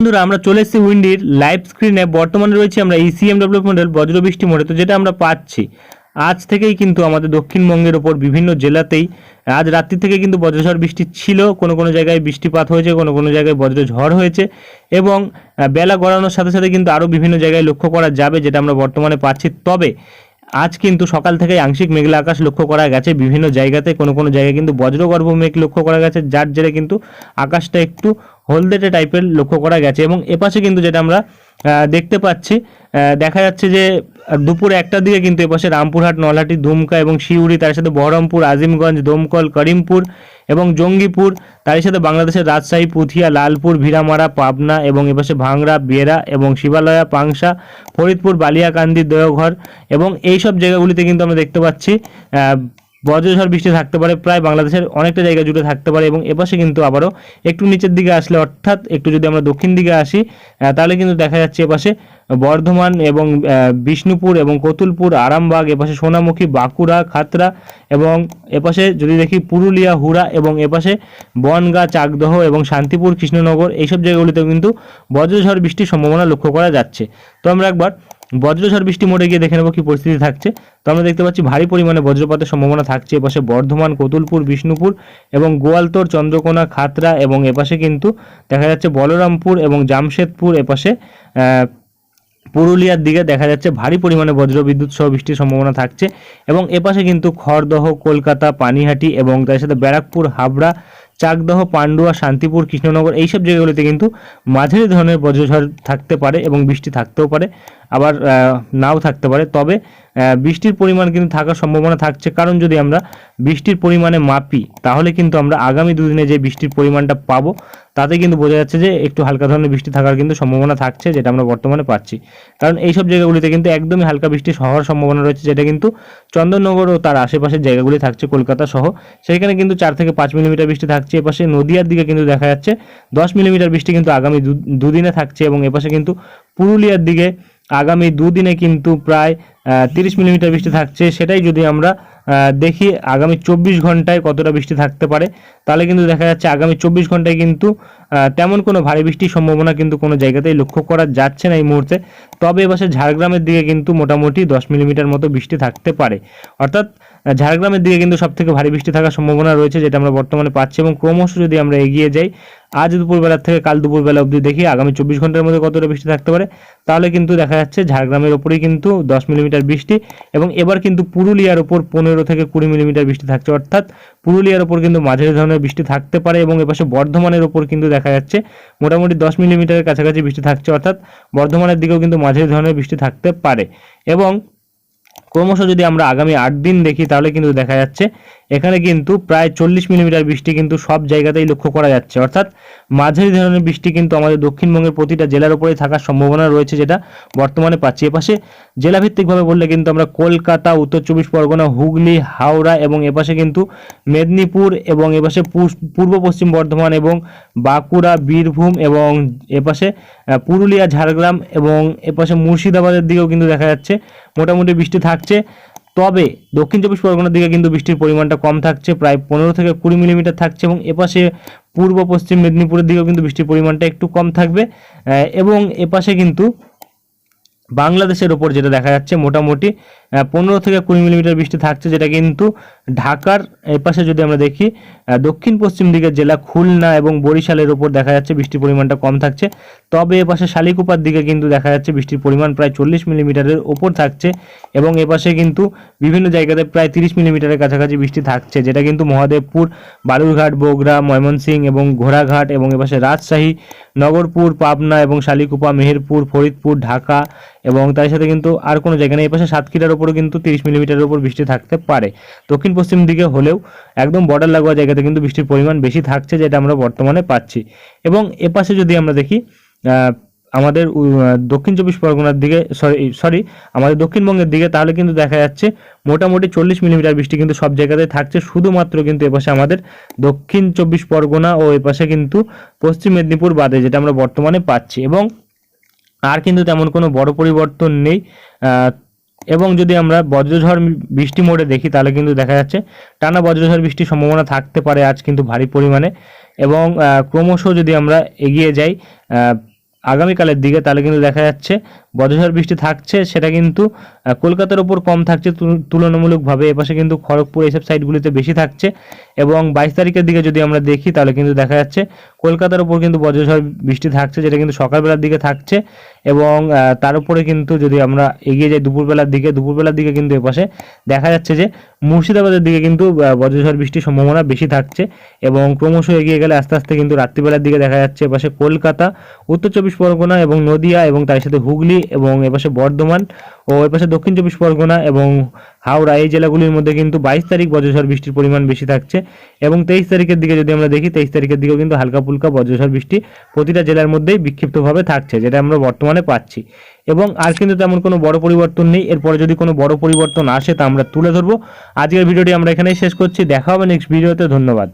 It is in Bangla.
বন্ধুরা, আমরা চলে এসেছি উইন্ডির লাইভ স্ক্রিনে। বর্তমানে রয়েছে আমরা ইসিএম ডেভেলপ মডেল বজ্রবৃষ্টি মোডে। তো যেটা আমরা পাচ্ছি, আজ থেকেই কিন্তু আমাদের দক্ষিণবঙ্গের ওপর বিভিন্ন জেলাতেই, আজ রাত্রি থেকে কিন্তু বজ্রঝড় বৃষ্টি ছিল। কোনো কোনো জায়গায় বৃষ্টিপাত হয়েছে, কোনো কোনো জায়গায় বজ্রঝড় হয়েছে এবং বেলা গড়ানোর সাথে সাথে কিন্তু আরও বিভিন্ন জায়গায় লক্ষ্য করা যাবে, যেটা আমরা বর্তমানে পাচ্ছি। তবে, আজ কিন্তু সকাল থেকে আংশিক মেঘলা আকাশ লক্ষ্য করা গেছে। বিভিন্ন জায়গাতে কোনো কোনো জায়গায় কিন্তু বজ্রগর্ভ মেঘ লক্ষ্য করা গেছে, যার জেরে কিন্তু আকাশটা একটু হলদেটে টাইপের লক্ষ্য করা গেছে এবং এপাশে কিন্তু যেটা আমরা দেখতে পাচ্ছি দেখা যাচ্ছে যে দুপুর একটার দিকে কিন্তু এপাশে রামপুরহাট, নলহাটি, ধুমকা এবং শিউড়ি, তার সাথে বহরমপুর, আজিমগঞ্জ, দমকল, করিমপুর এবং জঙ্গিপুর, তারই সাথে বাংলাদেশের রাজশাহী পুথিয়া লালপুর ভিরামারা পাবনা এবং এপাশে ভাংড়া বেরা এবং শিবালয়া, পাংশা, ফরিদপুর, বালিয়াকান্দি, দেওঘর এবং এই সব জায়গাগুলিতে কিন্তু আমরা দেখতে পাচ্ছি বজ্রঝড় বৃষ্টি থাকতে পারে, প্রায় বাংলাদেশের অনেকটা জায়গা জুড়ে থাকতে পারে এবং এপাশে কিন্তু আবারও একটু নিচের দিকে আসলে, অর্থাৎ একটু যদি আমরা দক্ষিণ দিকে আসি তাহলে কিন্তু দেখা যাচ্ছে এপাশে বর্ধমান এবং বিষ্ণুপুর এবং কতুলপুর, আরামবাগ, এপাশে সোনামুখী, বাঁকুড়া খাতরা এবং এপাশে যদি দেখি পুরুলিয়া, হুড়া এবং এপাশে বনগাঁ, চাকদহ এবং শান্তিপুর, কৃষ্ণনগর, এইসব জায়গাগুলিতেও কিন্তু বজ্রঝড় বৃষ্টির সম্ভাবনা লক্ষ্য করা যাচ্ছে। তো আমরা একবার বজ্রঝড় বৃষ্টি মোড়ে গিয়ে দেখে নেব কি পরিস্থিতি থাকছে। তো আমরা দেখতে পাচ্ছি ভারী পরিমাণে বজ্রপাতের সম্ভাবনা থাকছে। এপাশে বর্ধমান, কতুলপুর, বিষ্ণুপুর এবং গোয়ালতোর, চন্দ্রকোনা খাতরা এবং এপাশে কিন্তু দেখা যাচ্ছে বলরামপুর এবং জামশেদপুর এপাশে পুরুলিয়ার দিকে দেখা যাচ্ছে ভারী পরিমাণে বজ্রবিদ্যুৎ সহ বৃষ্টির সম্ভাবনা থাকছে এবং এপাশে কিন্তু খড়দহ, কলকাতা, পানিহাটি এবং তার সাথে ব্যারাকপুর, হাবড়া, চাকদহ, পান্ডুয়া, শান্তিপুর, কৃষ্ণনগর এইসব জায়গাগুলিতে কিন্তু মাঝারি ধরনের বজ্রঝড় থাকতে পারে এবং বৃষ্টি থাকতেও পারে। আবার নাও থাকতে পারে। তবে বৃষ্টির পরিমাণ কিন্তু থাকার সম্ভাবনা থাকছে। কারণ যদি আমরা বৃষ্টির পরিমাণে মাপি, তাহলে কিন্তু আমরা আগামী দুদিনে যে বৃষ্টির পরিমাণটা পাবো, তাতে কিন্তু বোঝা যাচ্ছে যে একটু হালকা ধরনের বৃষ্টি থাকার কিন্তু সম্ভাবনা থাকছে, যেটা আমরা বর্তমানে পাচ্ছি। কারণ এইসব জায়গাগুলিতে কিন্তু একদমই হালকা বৃষ্টি হওয়ার সম্ভাবনা রয়েছে, যেটা কিন্তু চন্দননগর ও তার আশেপাশের জায়গাগুলি থাকছে, কলকাতা সহ। সেখানে কিন্তু চার থেকে পাঁচ মিলিমিটার বৃষ্টি থাকছে। এপাশে নদিয়ার দিকে কিন্তু দেখা যাচ্ছে, দশ মিলিমিটার বৃষ্টি কিন্তু আগামী দুদিনে থাকছে এবং এপাশে কিন্তু পুরুলিয়ার দিকে আগামী দুদিনে কিন্তু প্রায় তিরিশ মিলিমিটার বৃষ্টি থাকছে, সেটাই যদি আমরা দেখি আগামী চব্বিশ ঘন্টায় কতটা বৃষ্টি থাকতে পারে, তাহলে কিন্তু দেখা যাচ্ছে আগামী চব্বিশ ঘন্টায় কিন্তু তেমন কোনো ভারী বৃষ্টির সম্ভাবনা কিন্তু কোনো জায়গাতেই লক্ষ্য করা যাচ্ছে না এই মুহূর্তে। তবে এবারে ঝাড়গ্রামের দিকে কিন্তু মোটামুটি দশ মিলিমিটার মতো বৃষ্টি থাকতে পারে। অর্থাৎ ঝাড়গ্রামের দিকে কিন্তু সব থেকে ভারী বৃষ্টি থাকার সম্ভাবনা রয়েছে, যেটা আমরা বর্তমানে পাচ্ছি এবং ক্রমশ যদি আমরা এগিয়ে যাই, আজ দুপুরবেলা থেকে কাল দুপুরবেলা অবধি দেখি আগামী চব্বিশ ঘণ্টার মধ্যে কতটা বৃষ্টি থাকতে পারে, তাহলে কিন্তু দেখা যাচ্ছে ঝাড়গ্রামের ওপরেই কিন্তু দশ মিলিমিটার বৃষ্টি এবং এবার কিন্তু পুরুলিয়ার ওপর পনেরো থেকে কুড়ি মিলিমিটার বৃষ্টি থাকছে। অর্থাৎ পুরুলিয়ার ওপর কিন্তু মাঝারি ধরনের বৃষ্টি থাকতে পারে এবং এপাশে বর্ধমানের ওপর কিন্তু দেখা যাচ্ছে মোটামুটি দশ মিলিমিটারের কাছাকাছি বৃষ্টি থাকছে। অর্থাৎ বর্ধমানের দিকেও কিন্তু মাঝারি ধরনের বৃষ্টি থাকতে পারে। এবং ক্রমশ যদি আমরা আগামী আট দিন দেখি, তাহলে কিন্তু দেখা যাচ্ছে এখানে কিন্তু প্রায় চল্লিশ মিলিমিটার বৃষ্টি কিন্তু সব জায়গাতেই লক্ষ্য করা যাচ্ছে। অর্থাৎ মাঝারি ধরনের বৃষ্টি কিন্তু আমাদের দক্ষিণবঙ্গের প্রতিটা জেলার উপরেই থাকার সম্ভাবনা রয়েছে যেটা বর্তমানে পাচ্ছি। এপাশে জেলাভিত্তিকভাবে বললে কিন্তু আমরা কলকাতা, উত্তর চব্বিশ পরগনা, হুগলি, হাওড়া এবং এপাশে কিন্তু মেদিনীপুর এবং এপাশে পূর্ব পশ্চিম বর্ধমান এবং বাঁকুড়া, বীরভূম এবং এপাশে পুরুলিয়া, ঝাড়গ্রাম এবং এপাশে মুর্শিদাবাদের দিকেও কিন্তু দেখা যাচ্ছে। মোটামুটি বৃষ্টি থাকছে। তবে দক্ষিণ চব্বিশ পরগনার দিকে কিন্তু বৃষ্টির পরিমাণটা কম থাকছে, প্রায় পনেরো থেকে কুড়ি মিলিমিটার থাকছে এবং এপাশে পূর্ব পশ্চিম মেদিনীপুরের দিকেও কিন্তু বৃষ্টির পরিমাণটা একটু কম থাকবে। এবং এপাশে কিন্তু বাংলাদেশের ওপর যেটা দেখা যাচ্ছে মোটামুটি পনেরো থেকে কুড়ি মিলিমিটার বৃষ্টি থাকছে, যেটা কিন্তু ঢাকার এপাশে যদি আমরা দেখি দক্ষিণ পশ্চিম দিকের জেলা খুলনা এবং বরিশালের ওপর দেখা যাচ্ছে বৃষ্টির পরিমাণটা কম থাকছে। তবে এপাশে শালিকুপার দিকে কিন্তু দেখা যাচ্ছে বৃষ্টির পরিমাণ প্রায় চল্লিশ মিলিমিটারের ওপর থাকছে এবং এপাশে কিন্তু বিভিন্ন জায়গাতে প্রায় তিরিশ মিলিমিটারের কাছাকাছি বৃষ্টি থাকছে, যেটা কিন্তু মহাদেবপুর, বালুরঘাট, বগুড়া, ময়মনসিংহ এবং ঘোড়াঘাট এবং এপাশে রাজশাহী, নগরপুর, পাবনা এবং শালিকুপা, মেহেরপুর, ফরিদপুর, ঢাকা এবং তার সাথে কিন্তু আর কোনো জায়গা নেই। এপাশে সাতক্ষীরার ওপরও কিন্তু তিরিশ মিলিমিটারের ওপর বৃষ্টি থাকতে পারে। দক্ষিণ পশ্চিম দিকে হলেও একদম বর্ডার লাগোয়া জায়গাতে কিন্তু বৃষ্টির পরিমাণ বেশি থাকছে যেটা আমরা বর্তমানে পাচ্ছি। এবং এপাশে যদি আমরা দেখি আমাদের দক্ষিণ চব্বিশ পরগনার দিকে সরি সরি আমাদের দক্ষিণবঙ্গের দিকে, তাহলে কিন্তু দেখা যাচ্ছে মোটামুটি চল্লিশ মিলিমিটার বৃষ্টি কিন্তু সব জায়গাতে থাকছে। শুধুমাত্র কিন্তু এপাশে আমাদের দক্ষিণ চব্বিশ পরগনা ও এপাশে কিন্তু পশ্চিম মেদিনীপুর বাদে, যেটা আমরা বর্তমানে পাচ্ছি। এবং আর কিন্তু তেমন কোনো বড় পরিবর্তন নেই। এবং যদি আমরা বজ্রঝড় বৃষ্টি মোডে দেখি, তাহলে কিন্তু দেখা যাচ্ছে টানা বজ্রঝড় বৃষ্টির সম্ভাবনা থাকতে পারে আজ কিন্তু ভারী পরিমাণে। এবং ক্রমশ যদি আমরা এগিয়ে যাই আগামীকালের দিকে, তাহলে কিন্তু দেখা যাচ্ছে বজ্রঝড় বৃষ্টি থাকছে, সেটা কিন্তু কলকাতার ওপর কম থাকছে তুল- তুলনামূলকভাবে। এপাশে কিন্তু খড়গপুর এইসব সাইডগুলিতে বেশি থাকছে। এবং বাইশ তারিখের দিকে যদি আমরা দেখি, তাহলে কিন্তু দেখা যাচ্ছে কলকাতার ওপর কিন্তু বজ্রঝড় বৃষ্টি থাকছে, যেটা কিন্তু সকালবেলার দিকে থাকছে। এবং তার উপরে কিন্তু যদি আমরা এগিয়ে যাই দুপুরবেলার দিকে দুপুরবেলার দিকে কিন্তু এপাশে দেখা যাচ্ছে যে, মুর্শিদাবাদের দিকে কিন্তু বজ্রঝড় বৃষ্টির সম্ভাবনা বেশি থাকছে। এবং ক্রমশ এগিয়ে গেলে আস্তে আস্তে কিন্তু রাত্রিবেলার দিকে দেখা যাচ্ছে এপাশে কলকাতা, উত্তর চব্বিশ পরগনা এবং নদিয়া এবং তার সাথে হুগলি এবং এপাশে বর্ধমান ও এপাশে দক্ষিণ চব্বিশ পরগনা এবং হাওড়া, এই জেলাগুলির মধ্যে কিন্তু বাইশ তারিখ বজ্রঝড় বৃষ্টির পরিমাণ বেশি থাকছে এবং তেইশ তারিখের দিকে যদি আমরা দেখি, তেইশ তারিখের দিকেও কিন্তু হালকা ফুলকা বজ্রঝড় বৃষ্টি প্রতিটা জেলার মধ্যেই বিক্ষিপ্তভাবে থাকছে, যেটা আমরা বর্তমানে পাচ্ছি। এবং আর কিন্তু তেমন কোনো বড় পরিবর্তন নেই, এরপরে যদি কোনো বড় পরিবর্তন আসে তা আমরা তুলে ধরবো। আজকের ভিডিওটি আমরা এখানেই শেষ করছি, দেখা হবে নেক্সট ভিডিওতে ধন্যবাদ।